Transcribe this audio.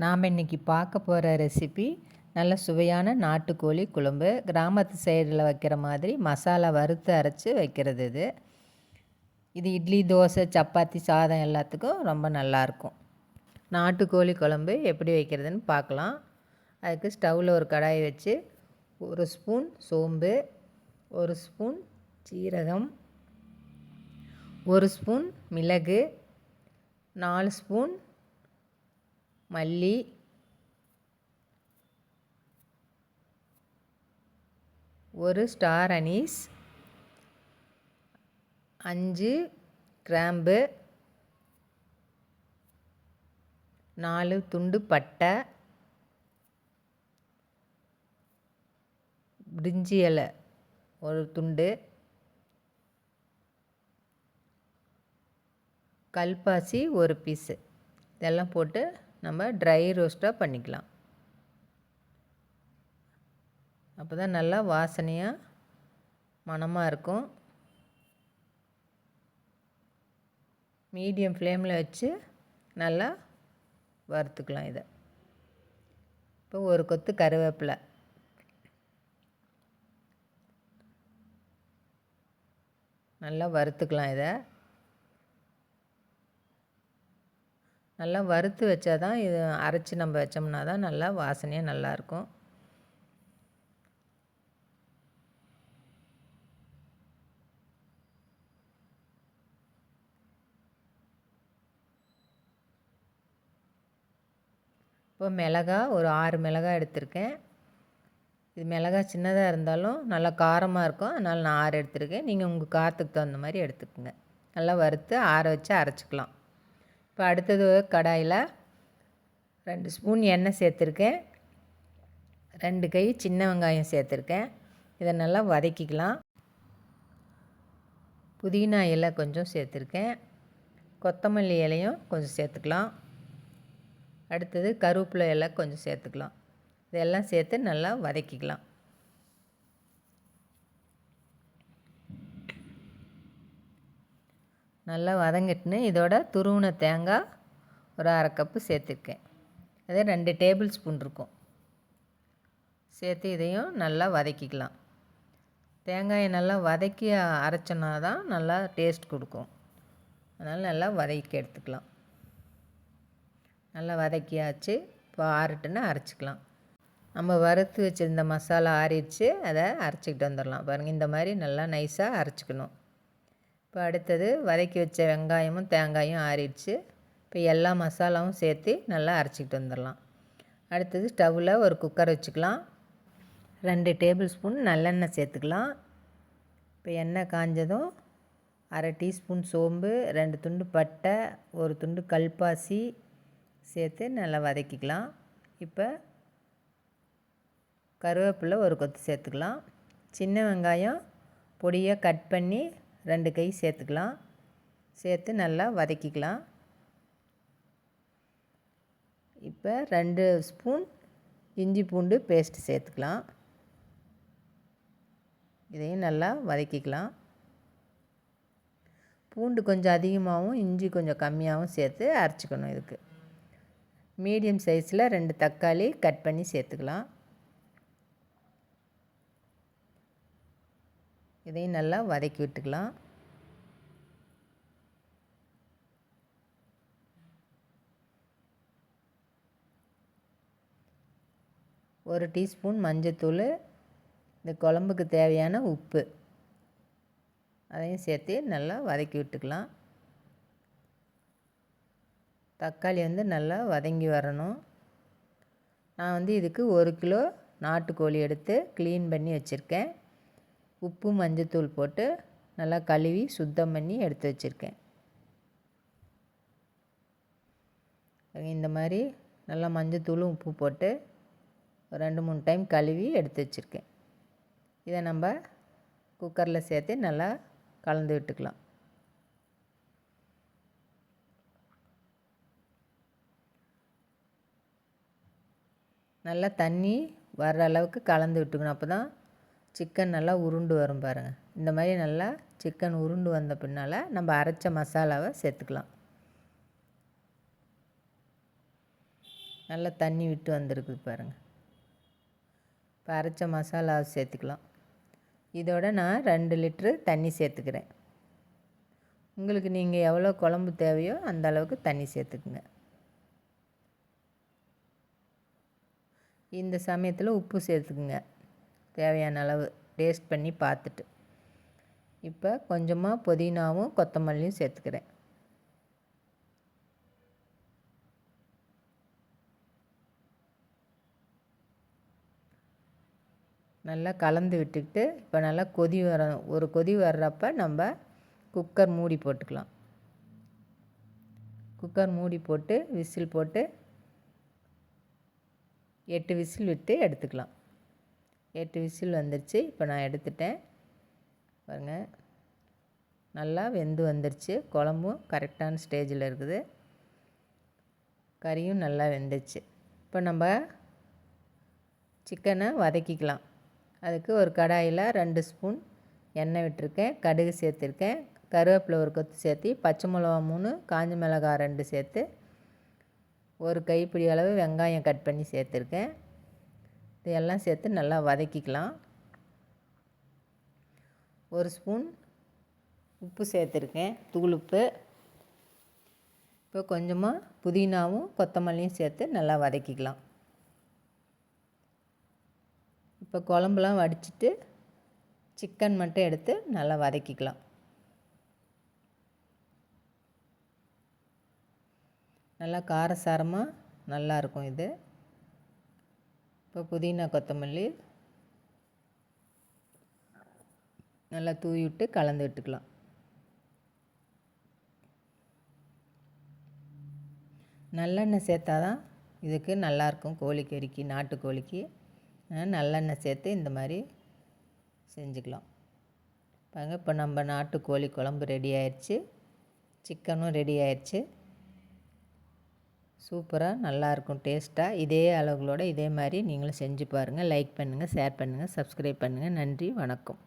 நாம் இன்றைக்கி பார்க்க போகிற ரெசிபி நல்ல சுவையான நாட்டுக்கோழி குழம்பு. கிராமத்து சைடில் வைக்கிற மாதிரி மசாலா வறுத்து அரைச்சி வைக்கிறது இது. இது இட்லி தோசை சப்பாத்தி சாதம் எல்லாத்துக்கும் ரொம்ப நல்லாயிருக்கும். நாட்டுக்கோழி குழம்பு எப்படி வைக்கிறதுன்னு பார்க்கலாம். அதுக்கு ஸ்டவ்வில் ஒரு கடாயை வச்சு ஒரு ஸ்பூன் சோம்பு ஒரு ஸ்பூன் சீரகம் ஒரு ஸ்பூன் மிளகு நாலு ஸ்பூன் மல்லி. ஒரு ஸ்டார் அனீஸ். அஞ்சு கிராம்பு. நாலு துண்டு பட்டை. பிரிஞ்சி இலை ஒரு துண்டு. கல்பாசி ஒரு பீஸு இதெல்லாம் போட்டு நம்ம ட்ரை ரோஸ்ட்டாக பண்ணிக்கலாம். அப்போ தான் நல்லா வாசனையாக மணமாக இருக்கும். மீடியம் ஃப்ளேமில் வச்சு நல்லா வறுத்துக்கலாம் இதை. இப்போ ஒரு கொத்து கருவேப்பிலை. நல்லா வறுத்துக்கலாம் இதை. நல்லா வறுத்து வச்சா தான் இது அரைச்சி நம்ம வச்சோம்னா தான் நல்லா வாசனையாக நல்லாயிருக்கும். இப்போ மிளகா ஒரு ஆறு மிளகா எடுத்திருக்கேன். இது மிளகா சின்னதாக இருந்தாலும் நல்லா காரமாக இருக்கும். அதனால் நான் ஆறு எடுத்திருக்கேன். நீங்கள் உங்கள் காரத்துக்கு தகுந்த மாதிரி எடுத்துக்கோங்க. நல்லா வறுத்து ஆற வச்சு அரைச்சிக்கலாம். இப்போ அடுத்தது கடாயில் ரெண்டு ஸ்பூன் எண்ணெய் சேர்த்துருக்கேன். ரெண்டு கை சின்ன வெங்காயம் சேர்த்துருக்கேன். இதை நல்லா வதக்கிக்கலாம். புதினா இலை கொஞ்சம் சேர்த்துருக்கேன். கொத்தமல்லி இலையும் கொஞ்சம் சேர்த்துக்கலாம். அடுத்தது கருவேப்பிலை இலை கொஞ்சம் சேர்த்துக்கலாம். இதெல்லாம் சேர்த்து நல்லா வதக்கிக்கலாம். நல்லா வதங்கிட்டுன்னு இதோட துருவின தேங்காய் ஒரு அரை கப்பு சேர்த்துருக்கேன். அதே ரெண்டு டேபிள் ஸ்பூன் இருக்கும். சேர்த்து இதையும் நல்லா வதக்கிக்கலாம். தேங்காயை நல்லா வதக்கி அரைச்சோன்னா தான் நல்லா டேஸ்ட் கொடுக்கும். அதனால் நல்லா வதக்கி எடுத்துக்கலாம். நல்லா வதக்கியாச்சு. இப்போ ஆறுட்டுன்னு அரைச்சிக்கலாம். நம்ம வறுத்து வச்சுருந்த மசாலா ஆறிடுச்சு. அதை அரைச்சிக்கிட்டு வந்துடலாம். பாருங்கள் இந்த மாதிரி நல்லா நைஸாக அரைச்சிக்கணும். இப்போ அடுத்தது வதக்கி வச்ச வெங்காயமும் தேங்காயும் ஆறிடுச்சு. இப்போ எல்லா மசாலாவும் சேர்த்து நல்லா அரைச்சிக்கிட்டு வந்துடலாம். அடுத்தது ஸ்டவ்வில் ஒரு குக்கர் வச்சுக்கலாம். ரெண்டு டேபிள் ஸ்பூன் நல்லெண்ணெய் சேர்த்துக்கலாம். இப்போ எண்ணெய் காஞ்சதும் அரை டீஸ்பூன் சோம்பு ரெண்டு துண்டு பட்டை ஒரு துண்டு கல்பாசி சேர்த்து நல்லா வதக்கிக்கலாம். இப்போ கருவேப்பிலை ஒரு கொத்து சேர்த்துக்கலாம். சின்ன வெங்காயம் பொடியாக கட் பண்ணி ரெண்டு கை சேர்த்துக்கலாம். சேர்த்து நல்லா வதக்கிக்கலாம். இப்போ ரெண்டு ஸ்பூன் இஞ்சி பூண்டு பேஸ்ட் சேர்த்துக்கலாம். இதையும் நல்லா வதக்கிக்கலாம். பூண்டு கொஞ்சம் அதிகமாகவும் இஞ்சி கொஞ்சம் கம்மியாகவும் சேர்த்து அரைச்சிக்கணும் இதுக்கு. மீடியம் சைஸில் ரெண்டு தக்காளி கட் பண்ணி சேர்த்துக்கலாம். இதையும் நல்லா வதக்கி விட்டுக்கலாம். ஒரு டீஸ்பூன் மஞ்சத்தூள் இந்த குழம்புக்கு தேவையான உப்பு. அதையும் சேர்த்து நல்லா வதக்கி விட்டுக்கலாம். தக்காளி வந்து நல்லா வதங்கி வரணும். நான் வந்து இதுக்கு ஒரு கிலோ நாட்டுக்கோழி எடுத்து க்ளீன் பண்ணி வச்சுருக்கேன். உப்பு மஞ்சத்தூள் போட்டு நல்லா கழுவி சுத்தம் பண்ணி எடுத்து வச்சுருக்கேன். இந்த மாதிரி நல்லா மஞ்சத்தூளும் உப்பு போட்டு ரெண்டு மூணு டைம் கழுவி எடுத்து வச்சுருக்கேன். இதை நம்ம குக்கரில் சேர்த்து நல்லா கலந்து விட்டுக்கலாம். நல்லா தண்ணி வர்ற அளவுக்கு கலந்து விட்டுக்கணும். அப்போ தான் சிக்கன் நல்லா உருண்டு வரும் பாருங்கள் இந்த மாதிரி நல்லா சிக்கன் உருண்டு வந்த பின்னால் நம்ம அரைச்ச மசாலாவை சேர்த்துக்கலாம். நல்லா தண்ணி விட்டு வந்திருக்குது பாருங்கள் இப்போ அரைச்ச மசாலாவை சேர்த்துக்கலாம். இதோட நான் ரெண்டு லிட்ரு தண்ணி சேர்த்துக்கிறேன். உங்களுக்கு நீங்கள் எவ்வளோ குழம்பு தேவையோ அந்த அளவுக்கு தண்ணி சேர்த்துக்குங்க. இந்த சமயத்தில் உப்பு சேர்த்துக்குங்க. தேவையான அளவு டேஸ்ட் பண்ணி பார்த்துட்டு. இப்போ கொஞ்சமாக புதினாவும் கொத்தமல்லியும் சேர்த்துக்கிறேன். நல்லா கலந்து விட்டுக்கிட்டு இப்போ நல்லா கொதி வர ஒரு கொதி வர்றப்ப நம்ம குக்கர் மூடி போட்டுக்கலாம். குக்கர் மூடி போட்டு விசில் போட்டு எட்டு விசில் விட்டு எடுத்துக்கலாம். எட்டு விசில் வந்துருச்சு. இப்போ நான் எடுத்துட்டேன். பாருங்கள் நல்லா வெந்து வந்துருச்சு. குழம்பும் கரெக்டான ஸ்டேஜில் இருக்குது. கறியும் நல்லா வெந்துச்சு. இப்போ நம்ம சிக்கனை வதக்கிக்கலாம். அதுக்கு ஒரு கடாயில் ரெண்டு ஸ்பூன் எண்ணெய் விட்டுருக்கேன். கடுகு சேர்த்துருக்கேன். கருவேப்பிலை ஒரு கொத்து சேர்த்து பச்சை மிளகா மூணு காஞ்ச மிளகா ரெண்டு சேர்த்து ஒரு கைப்பிடி அளவு வெங்காயம் கட் பண்ணி சேர்த்துருக்கேன். இதையெல்லாம் சேர்த்து நல்லா வதக்கிக்கலாம். ஒரு ஸ்பூன் உப்பு சேர்த்துருக்கேன் தூள் உப்பு. இப்போ கொஞ்சமாக புதினாவும் கொத்தமல்லியும் சேர்த்து நல்லா வதக்கிக்கலாம். இப்போ குழம்புலாம் வடிச்சிட்டு சிக்கன் மட்டும் எடுத்து நல்லா வதக்கிக்கலாம். நல்லா காரசாரமாக நல்லாயிருக்கும் இது. இப்போ புதினா கொத்தமல்லி நல்லா தூவி விட்டு கலந்து விட்டுக்கலாம். நல்லெண்ணெய் சேர்த்தா தான் இதுக்கு நல்லாயிருக்கும் கோழிக்கறிக்கு நாட்டுக்கோழிக்கு. நல்லெண்ணெய் சேர்த்து இந்த மாதிரி செஞ்சுக்கலாம். பாருங்க இப்போ நம்ம நாட்டுக்கோழி குழம்பு ரெடி ஆயிடுச்சு. சிக்கனும் ரெடி ஆயிடுச்சு. சூப்பராக நல்லாயிருக்கும் டேஸ்ட்டாக இதே அளவுகளோடு இதே மாதிரி நீங்களும் செஞ்சு பாருங்கள் லைக் பண்ணுங்கள் ஷேர் பண்ணுங்கள் சப்ஸ்கிரைப் பண்ணுங்கள் நன்றி வணக்கம்.